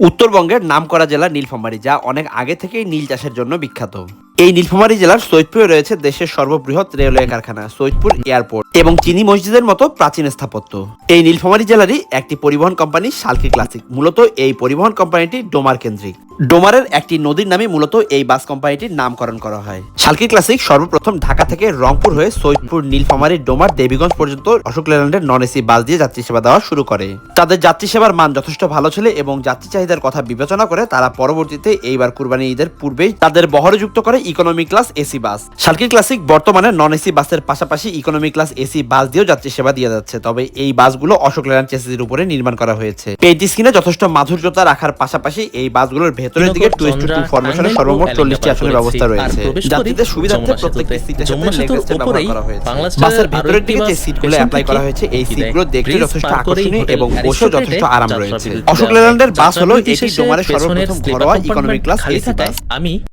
উত্তরবঙ্গের নামকরা জেলা নীলফামারী যা অনেক আগে থেকেই নীল চাষের জন্য বিখ্যাত। এই নীলফামারী জেলার সৈয়দপুরে রয়েছে দেশের সর্ববৃহৎ রেলওয়ে কারখানা, সৈয়দপুর এয়ারপোর্ট এবং চিনি মসজিদের মতো প্রাচীন স্থাপত্য। এই নীলফামারী জেলারই একটি পরিবহন কোম্পানি শালকি ক্লাসিক, মূলত এই পরিবহন কোম্পানিটি ডোমার কেন্দ্রিক। ডোমারের একটি নদীর নামে মূলত এই বাস কোম্পানিটির নামকরণ করা হয়। শালকি ক্লাসিক সর্বপ্রথম ঢাকা থেকে রংপুর হয়ে সৈয়দপুর নীলফামারী ডোমার দেবীগঞ্জ পর্যন্ত অশোক লেল্যান্ডের নন এসি বাস দিয়ে যাত্রী সেবা দেওয়া শুরু করে। তাদের যাত্রী সেবার মান যথেষ্ট ভালো ছিল এবং যাত্রী চাহিদার কথা বিবেচনা করে তারা পরবর্তীতে এইবার কুরবানি ঈদের পূর্বেই তাদের বহরে যুক্ত করে ইকোনমি ক্লাস এসি বাস শালকি ক্লাসিক বর্তমানে নন এসি বাসের পাশাপাশি ইকোনমি ক্লাস এসি বাস দিয়েও যাত্রী সেবা দিয়ে যাচ্ছে। তবে এই বাসগুলো অশোক লেল্যান্ড চেসিসের উপরে নির্মাণ করা হয়েছে। পেইটি স্ক্রিনে যথেষ্ট মাধুর্যতা রাখার পাশাপাশি এই বাসগুলোর ভেতরের দিকে টুইস্ট টু ফরমেশনের সর্বমোট চল্লিশটি আসনের ব্যবস্থা রয়েছে। যাত্রীদের সুবিধার্থে প্রত্যেকটি সিটের সাথে লেগ রেস্টের ব্যবহার করা হয়েছে। বাসের ভেতরের দিকে যে সিটগুলো অ্যাপ্লাই করা হয়েছে এই সিটগুলো দেখতে যথেষ্ট আকর্ষণীয় এবং বসেও যথেষ্ট আরাম রয়েছে। অশোক লেল্যান্ডের বাস হলো এটি ডোমারের সর্বপ্রথম ঘরোয়া ইকোনমি ক্লাস এসি বাস আমি